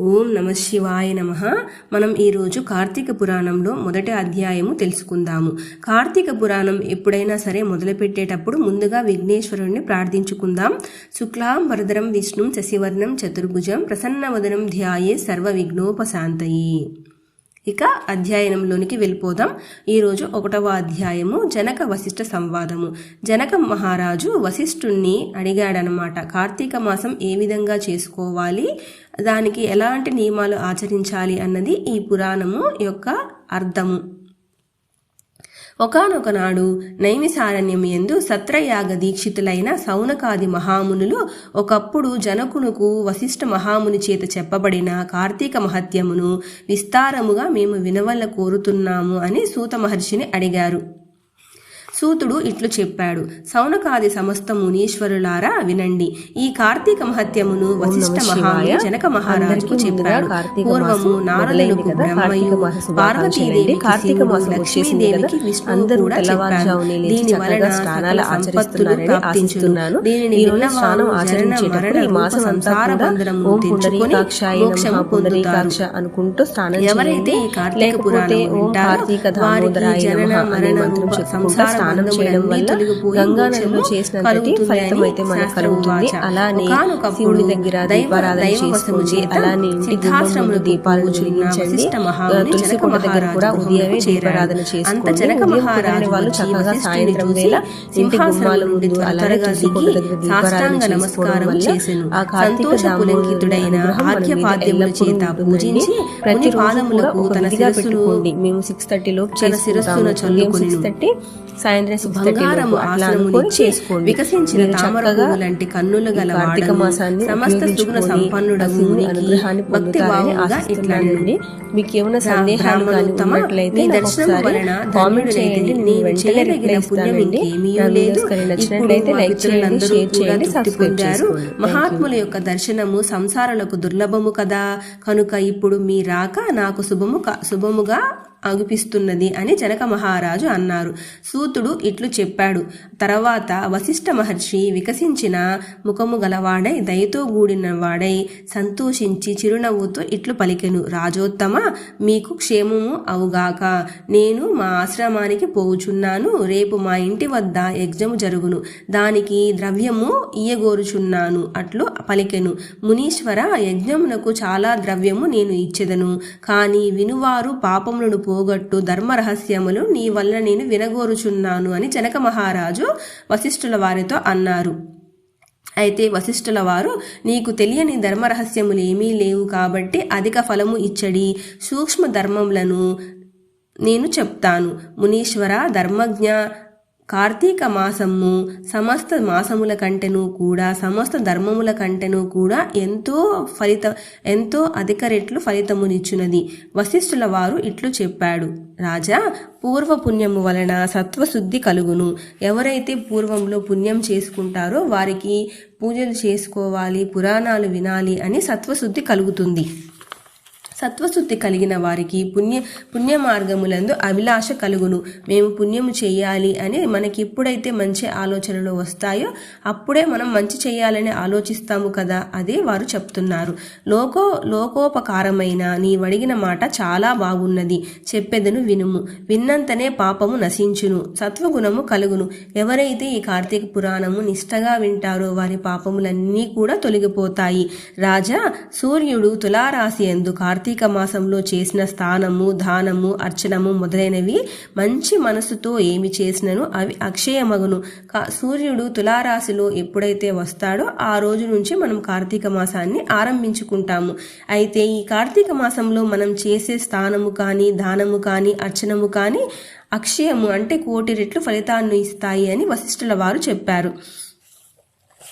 ఓం నమ శివాయ నమ. మనం ఈరోజు కార్తీక పురాణంలో మొదటి అధ్యాయము తెలుసుకుందాము. కార్తీక పురాణం ఎప్పుడైనా సరే మొదలుపెట్టేటప్పుడు ముందుగా విఘ్నేశ్వరుణ్ణి ప్రార్థించుకుందాం. శుక్లాం వరదరం విష్ణుం శశివర్ణం చతుర్భుజం ప్రసన్నవదనం ధ్యాయే సర్వ విఘ్నోపశాంతయే ఇక అధ్యయనంలోనికి వెళ్ళిపోదాం. ఈరోజు ఒకటవ అధ్యాయము జనక వశిష్ఠ సంవాదము. జనక మహారాజు వశిష్ఠుణ్ణి అడిగాడనమాట కార్తీక మాసం ఏ విధంగా చేసుకోవాలి? దానికి ఎలాంటి నియమాలు ఆచరించాలి? అన్నది ఈ పురాణము యొక్క అర్థము. ఒకనొకనాడు నైమిసారణ్యం ఎందు సత్రయాగ దీక్షితులైన సౌనకాది మహామునులు ఒకప్పుడు జనకునుకు వశిష్ఠ మహాముని చేత చెప్పబడిన కార్తీక మహత్యమును విస్తారముగా మేము వినవల్ల కోరుతున్నాము అని సూత మహర్షిని అడిగారు. సూతుడు ఇట్లు చెప్పాడు. సౌనకాది సమస్త మునీశ్వరులారా వినండి. ఈ కార్తీక మహత్యమును వశిష్ఠ మహాముని జనక మహారాజుకు చెప్పాడు. పూర్వము నారదులకు బ్రహ్మయు పార్వతీదేవి కార్తీక మాసం లక్ష్మీదేవికి విష్ణువు కూడా చెప్పారు దీని వలన సకల సంపత్తులు ప్రాప్తించును. దీనిని విన్నవారు జనన మరణ రూప సంసార బంధనము తెచ్చుకొని మోక్షము పొందుతారు. అనుకుంటూ స్నానం ఎవరైతే ఈ కార్తీక పురాణం వింటారో వారికి జనన మరణ సంసార స్నానం చేయడం వల్ల గంగా నదిలో చేసినంతటి ఫలితం అయితే మనకు కలుగుతుంది అలానే శివుడి దగ్గర దీపారాధన చేసుకోండి అలానే ఇంటి గుమ్మంలో దీపాలను వెలిగించండి. తులసి కోట దగ్గర కూడా ఉదయమే దీపారాధన చేసుకోండి ఉదయం వాళ్ళు చక్కగా సాయంత్రం వేళ ఇంటి గుమ్మాల ముందు అలానే తులసి కోట దగ్గర దీపారాధన చేసుకోవడం వల్ల ఆ కార్తీక దామోదరుడైన ఆర్ఘ్యపాద్యముల చేత పూజించి ప్రతి కూడా ఒక విధిగా పెట్టుకోండి. మేము సిక్స్ థర్టీ లోపు చేసుకుంటాము. సిక్స్ థర్టీ సాయంత్రం ఆసనమునిచ్చి వికసించిన తామర కన్నులు గల కార్తీక మాసాన్ని సమస్త సుగుణ అనుగ్రహాన్ని పొందుతారని ఆశిస్తున్నానండి మీకు ఏమైనా సందేహాలు కానీ ఉన్నట్లయితే కామెంట్. చేయండి. నేను వెంటనే రిప్లై ఇస్తానండి. నా. వీడియోస్ కానీ నచ్చినట్లయితే లైక్ చేయండి షేర్ చేయండి సబ్స్క్రైబ్ చేసుకోండి. మహాత్ముల యొక్క దర్శనము సంసారాలకు దుర్లభము కదా. కనుక ఇప్పుడు మీ రాక నాకు శుభము శుభముగా అగుపిస్తున్నది అని జనక మహారాజు అన్నారు. సూతుడు ఇట్లు చెప్పాడు. తర్వాత వశిష్ఠ మహర్షి వికసించిన ముఖము గలవాడై దయతో గూడిన వాడై సంతోషించి చిరునవ్వుతో ఇట్లు పలికెను. రాజోత్తమ మీకు క్షేమము అవుగాక. నేను మా ఆశ్రమానికి పోవుచున్నాను. రేపు మా ఇంటి వద్ద యజ్ఞము జరుగును. దానికి ద్రవ్యము ఇయ్యగోరుచున్నాను అట్లు పలికెను. మునీశ్వర యజ్ఞమునకు చాలా ద్రవ్యము నేను ఇచ్చెదను. కాని వినువారు పాపములను పోగొట్టు ధర్మ రహస్యములు నీ వల్ల నేను వినగోరుచున్నాను అని జనక మహారాజు వశిష్ఠుల వారితో అన్నారు. అయితే వశిష్ఠుల వారు నీకు తెలియని ధర్మరహస్యములు ఏమీ లేవు కాబట్టి అధిక ఫలము ఇచ్చడి. సూక్ష్మ ధర్మములను నేను చెప్తాను. మునీశ్వర ధర్మజ్ఞ కార్తీక మాసము సమస్త మాసముల కంటెను కూడా సమస్త ధర్మముల కంటెను కూడా ఎంతో ఫలిత ఎంతో అధిక రెట్లు ఫలితమునిచ్చునది. వశిష్ఠుల వారు ఇట్లు చెప్పాడు. రాజా పూర్వ పుణ్యము వలన సత్వశుద్ధి కలుగును. ఎవరైతే పూర్వంలో పుణ్యం చేసుకుంటారో వారికి పూజలు చేసుకోవాలి పురాణాలు వినాలి అని సత్వశుద్ధి కలుగుతుంది. సత్వశుద్ధి కలిగిన వారికి పుణ్య పుణ్య మార్గములందు అభిలాష కలుగును. మేము పుణ్యము చేయాలి అని మనకి ఎప్పుడైతే మంచి ఆలోచనలు వస్తాయో అప్పుడే మనం మంచి చేయాలని ఆలోచిస్తాము కదా అదే వారు చెప్తున్నారు. లోకో లోకోపకారమైన నీ వడిగిన మాట చాలా బాగున్నది చెప్పెదను వినుము. విన్నంతనే పాపము నశించును సత్వగుణము కలుగును. ఎవరైతే ఈ కార్తీక పురాణము నిష్టగా వింటారో వారి పాపములన్నీ కూడా తొలగిపోతాయి. రాజా సూర్యుడు తులారాశి ఎందు కార్తీక కార్తీక మాసంలో చేసిన స్థానము దానము అర్చనము మొదలైనవి మంచి మనసుతో ఏమి చేసినను అవి అక్షయమగును. కా- సూర్యుడు తులారాశిలో ఎప్పుడైతే వస్తాడో ఆ రోజు నుంచి మనం కార్తీక మాసాన్ని ఆరంభించుకుంటాము. అయితే ఈ కార్తీక మాసంలో మనం చేసే స్థానము కానీ దానము కానీ అర్చనము కానీ అక్షయము అంటే కోటి రెట్లు ఫలితాన్ని ఇస్తాయి అని వశిష్ఠుల వారు చెప్పారు.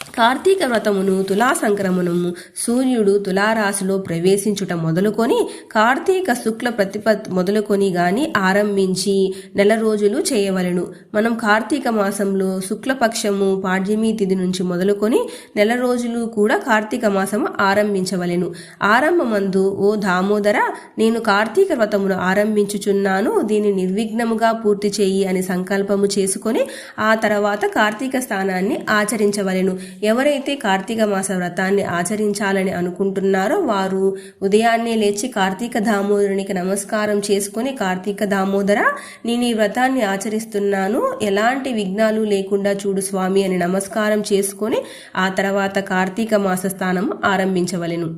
కార్తీక వ్రతమును తులా సంక్రమణము సూర్యుడు తులారాశిలో ప్రవేశించుట మొదలుకొని కార్తీక శుక్ల ప్రతిపత్ మొదలుకొని గాని ఆరంభించి నెల రోజులు చేయవలెను. మనం కార్తీక మాసంలో శుక్లపక్షము పాడ్యమి తిథి నుంచి మొదలుకొని నెల రోజులు కూడా కార్తీక మాసము ఆరంభించవలెను. ఆరంభమందు ఓ దామోదర నేను కార్తీక వ్రతమును ఆరంభించుచున్నాను దీన్ని నిర్విఘ్నముగా పూర్తి చేయి అని సంకల్పము చేసుకొని ఆ తర్వాత కార్తీక స్థానాన్ని ఆచరించవలెను. ఎవరైతే కార్తీక మాస వ్రతాన్ని ఆచరించాలని అనుకుంటున్నారో వారు ఉదయాన్నే లేచి కార్తీక దామోదరునికి నమస్కారం చేసుకుని కార్తీక దామోదర నేను ఈ వ్రతాన్ని ఆచరిస్తున్నాను ఎలాంటి విఘ్నాలు లేకుండా చూడు స్వామి అని నమస్కారం చేసుకొని ఆ తర్వాత కార్తీక మాస స్థానం ఆరంభించవలెను.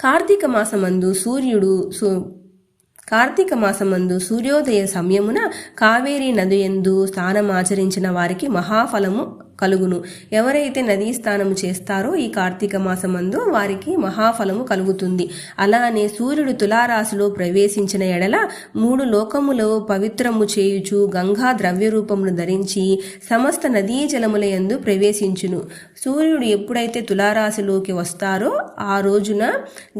కార్తీక మాసమందు సూర్యుడు కార్తీక మాసమందు సూర్యోదయ సమయమున కావేరీ నది ఎందు స్నానమాచరించిన వారికి మహాఫలము కలుగును. ఎవరైతే నదీ స్నానము చేస్తారో ఈ కార్తీక మాసమందు వారికి మహాఫలము కలుగుతుంది. అలానే సూర్యుడు తులారాశిలో ప్రవేశించిన ఎడల మూడు లోకములో పవిత్రము చేయుచు గంగా ద్రవ్య రూపమును ధరించి సమస్త నదీ జలముల యందు ప్రవేశించును. సూర్యుడు ఎప్పుడైతే తులారాశిలోకి వస్తారో ఆ రోజున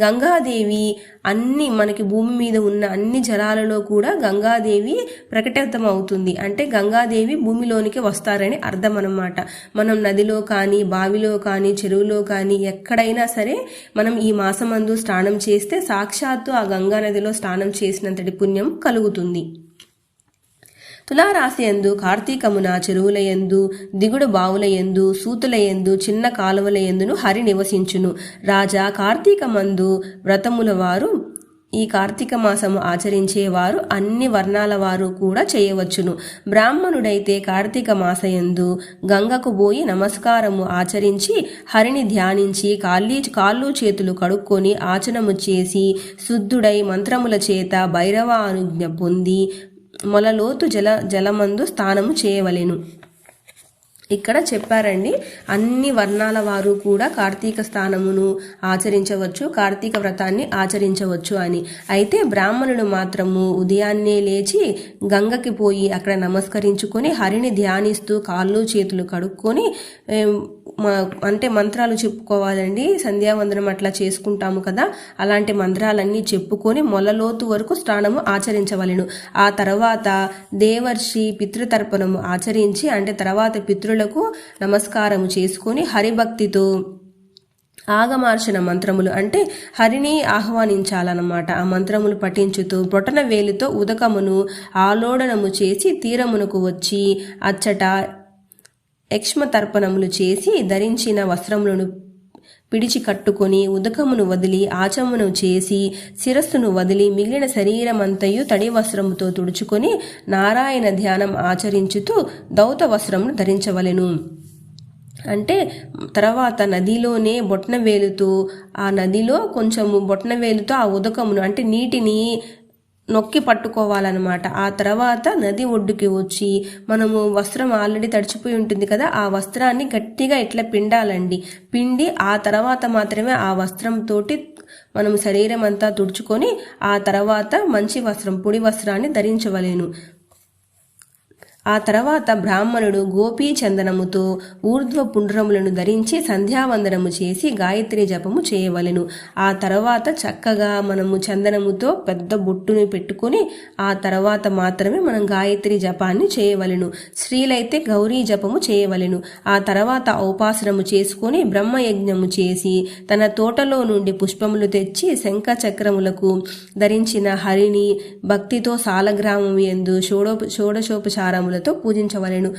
గంగాదేవి అన్ని మనకి భూమి మీద ఉన్న అన్ని జలాలలో కూడా గంగాదేవి ప్రకటితం అవుతుంది అంటే గంగాదేవి భూమిలోనికి వస్తారని అర్థం అన్నమాట మనం నదిలో కానీ బావిలో కానీ చెరువులో కానీ ఎక్కడైనా సరే మనం ఈ మాసమందు స్నానం చేస్తే సాక్షాత్తు ఆ గంగా నదిలో స్నానం చేసినంతటి పుణ్యం కలుగుతుంది. తులారాశి ఎందు కార్తీకమున చెరువుల ఎందు దిగుడు బావుల ఎందు సూతుల ఎందు చిన్న కాలువల ఎందును హరి నివసించును. రాజా కార్తీకమందు వ్రతముల వారు ఈ కార్తీక మాసము ఆచరించేవారు అన్ని వర్ణాల వారు కూడా చేయవచ్చును. బ్రాహ్మణుడైతే కార్తీక మాసయందు గంగకు పోయి నమస్కారము ఆచరించి హరిని ధ్యానించి కాళ్ళీ కాళ్ళు చేతులు కడుక్కొని ఆచనము చేసి శుద్ధుడై మంత్రముల చేత భైరవ అనుజ్ఞ పొంది మొలలోతు జల జలమందు స్థానము చేయవలెను. ఇక్కడ చెప్పారండి. అన్ని వర్ణాల వారు కూడా కార్తీక స్థానమును ఆచరించవచ్చు కార్తీక వ్రతాన్ని ఆచరించవచ్చు అని. అయితే బ్రాహ్మణుడు మాత్రము ఉదయాన్నే లేచి గంగకి పోయి అక్కడ నమస్కరించుకొని హరిని ధ్యానిస్తూ కాళ్ళు చేతులు కడుక్కొని మ- అంటే మంత్రాలు చెప్పుకోవాలండి. సంధ్యావందనం అట్లా చేసుకుంటాము కదా. అలాంటి మంత్రాలన్నీ చెప్పుకొని మొలలోతు వరకు స్నానము ఆచరించవలెను. ఆ తర్వాత దేవర్షి పితృతర్పణము ఆచరించి అంటే తర్వాత పితృలకు నమస్కారము చేసుకొని హరిభక్తితో ఆగమార్చిన మంత్రములు అంటే హరిని ఆహ్వానించాలన్నమాట. ఆ మంత్రములు పఠించుతూ బొటన వేలితో ఉదకమును ఆలోడనము చేసి తీరమునకు వచ్చి అచ్చట యక్ష్మ తర్పణములు చేసి ధరించిన వస్త్రములను పిడిచి కట్టుకొని ఉదకమును వదిలి ఆచమును చేసి శిరస్సును వదిలి మిగిలిన శరీరమంతయు తడి వస్త్రముతో తుడుచుకొని నారాయణ ధ్యానం ఆచరించుతూ దౌత వస్త్రమును ధరించవలెను. అంటే తర్వాత నదిలోనే బొట్న వేలుతో ఆ నదిలో కొంచెము బొట్న వేలుతో ఆ ఉదకమును అంటే నీటిని నొక్కి పట్టుకోవాలన్నమాట. ఆ తర్వాత నది ఒడ్డుకి వచ్చి మనము వస్త్రం ఆల్రెడీ తడిచిపోయి ఉంటుంది కదా ఆ వస్త్రాన్ని గట్టిగా ఇట్లా పిండాలండి. పిండి ఆ తర్వాత మాత్రమే ఆ వస్త్రంతోటి మనం శరీరం అంతా తుడుచుకొని ఆ తర్వాత మంచి వస్త్రం పొడి వస్త్రాన్ని ధరించవలేను. ఆ తర్వాత బ్రాహ్మణుడు గోపీ చందనముతో ఊర్ధ్వ పుండ్రములను ధరించి సంధ్యావందనము చేసి గాయత్రి జపము చేయవలెను. ఆ తర్వాత చక్కగా మనము చందనముతో పెద్ద బొట్టుని పెట్టుకొని ఆ తర్వాత మాత్రమే మనం గాయత్రి జపాన్ని చేయవలెను. స్త్రీలైతే గౌరీ జపము చేయవలెను. ఆ తర్వాత ఔపాసనము చేసుకొని బ్రహ్మయజ్ఞము చేసి తన తోటలో నుండి పుష్పములు తెచ్చి శంఖ చక్రములకు ధరించిన హరిని భక్తితో సాలగ్రామం ఎందు షోడో షోడశోపచారములతో పూజించవలెను.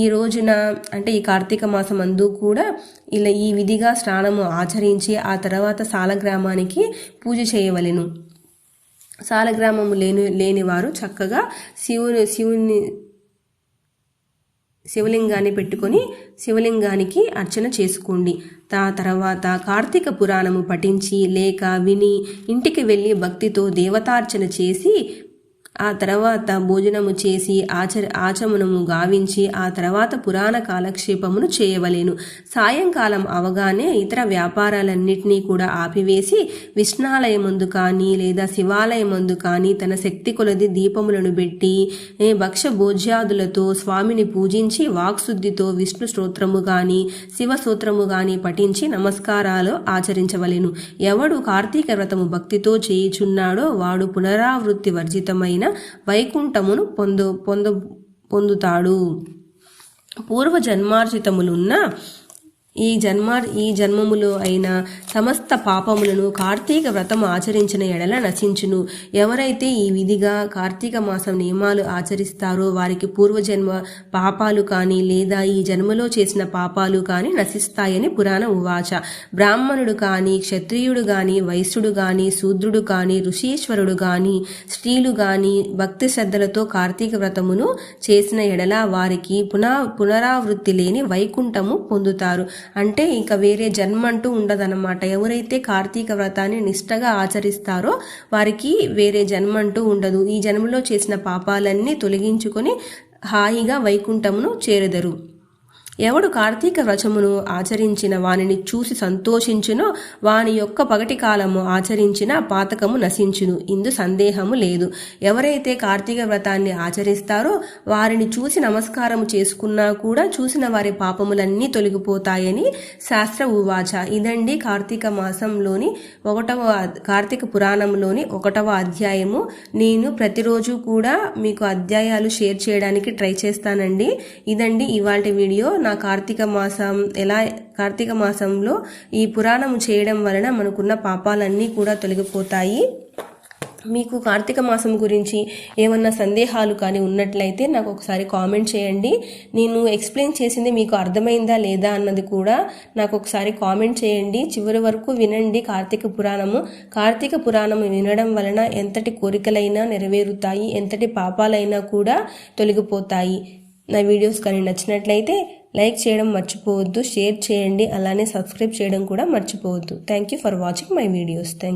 ఈ రోజున అంటే ఈ కార్తీక మాసం అందు కూడా ఇలా ఈ విధిగా స్నానము ఆచరించి ఆ తర్వాత సాలగ్రామానికి పూజ చేయవలెను. సాలగ్రామము లేని లేనివారు చక్కగా శివుని శివుని శివలింగాన్ని పెట్టుకొని శివలింగానికి అర్చన చేసుకోండి. తా తర్వాత కార్తీక పురాణము పఠించి లేక విని ఇంటికి వెళ్ళి భక్తితో దేవతార్చన చేసి ఆ తర్వాత భోజనము చేసి ఆచర ఆచమనము గావించి ఆ తర్వాత పురాణ కాలక్షేపమును చేయవలెను. సాయంకాలం అవగానే ఇతర వ్యాపారాలన్నింటినీ కూడా ఆపివేసి విష్ణాలయమందు కానీ లేదా శివాలయమందు కానీ తన శక్తి కొలది దీపములను పెట్టి భక్ష భోజ్యాదులతో స్వామిని పూజించి వాక్శుద్ధితో విష్ణు స్తోత్రము గాని శివ స్తోత్రము గాని పఠించి నమస్కారాలు ఆచరించవలెను. ఎవడు కార్తీక వ్రతము భక్తితో చేయుచున్నాడో వాడు పునరావృత్తి వర్జితమైన వైకుంఠమును పొందు పొందు పొందుతాడు. పూర్వజన్మార్జితములున్న ఈ జన్మ ఈ జన్మములో అయిన సమస్త పాపములను కార్తీక వ్రతం ఆచరించిన ఎడల నశించును. ఎవరైతే ఈ విధిగా కార్తీక మాసం నియమాలు ఆచరిస్తారో వారికి పూర్వజన్మ పాపాలు కానీ లేదా ఈ జన్మలో చేసిన పాపాలు కానీ నశిస్తాయని పురాణ ఉవాచ. బ్రాహ్మణుడు కానీ క్షత్రియుడు కానీ వైశ్యుడు కానీ శూద్రుడు కానీ ఋషీశ్వరుడు కానీ స్త్రీలు కానీ భక్తి శ్రద్ధలతో కార్తీక వ్రతమును చేసిన ఎడల వారికి పునా పునరావృత్తి లేని వైకుంఠము పొందుతారు. అంటే ఇక వేరే జన్మ అంటూ ఉండదన్నమాట. ఎవరైతే కార్తీక వ్రతాన్ని నిష్టగా ఆచరిస్తారో వారికి వేరే జన్మ అంటూ ఉండదు. ఈ జన్మలో చేసిన పాపాలన్నీ తొలగించుకొని హాయిగా వైకుంఠమును చేరెదరు. ఎవడు కార్తీక వ్రతమును ఆచరించిన వానిని చూసి సంతోషించునో వాని యొక్క పగటి కాలము ఆచరించిన పాతకము నశించును. ఇందు సందేహము లేదు. ఎవరైతే కార్తీక వ్రతాన్ని ఆచరిస్తారో వారిని చూసి నమస్కారము చేసుకున్నా కూడా చూసిన వారి పాపములన్నీ తొలగిపోతాయని శాస్త్ర ఉవాచ. ఇదండి కార్తీక మాసంలోని ఒకటవ కార్తీక పురాణంలోని ఒకటవ అధ్యాయము. నేను ప్రతిరోజు కూడా మీకు అధ్యాయాలు షేర్ చేయడానికి ట్రై చేస్తానండి. ఇదండి ఇవాళ వీడియో. నా కార్తీక మాసం ఎలా కార్తీక మాసంలో ఈ పురాణము చేయడం వలన మనకున్న పాపాలన్నీ కూడా తొలగిపోతాయి. మీకు కార్తీక మాసం గురించి ఏమన్నా సందేహాలు కానీ ఉన్నట్లయితే నాకు ఒకసారి కామెంట్ చేయండి. నేను ఎక్స్ప్లెయిన్ చేసింది మీకు అర్థమైందా లేదా అన్నది కూడా నాకు ఒకసారి కామెంట్ చేయండి. చివరి వరకు వినండి కార్తీక పురాణము. కార్తీక పురాణము వినడం వలన ఎంతటి కోరికలైనా నెరవేరుతాయి ఎంతటి పాపాలైనా కూడా తొలగిపోతాయి. నా వీడియోస్ కానీ నచ్చినట్లయితే లైక్ చేయడం మర్చిపోవద్దు షేర్ చేయండి అలానే సబ్స్క్రైబ్ చేయడం కూడా మర్చిపోవద్దు. Thank you for watching my videos thank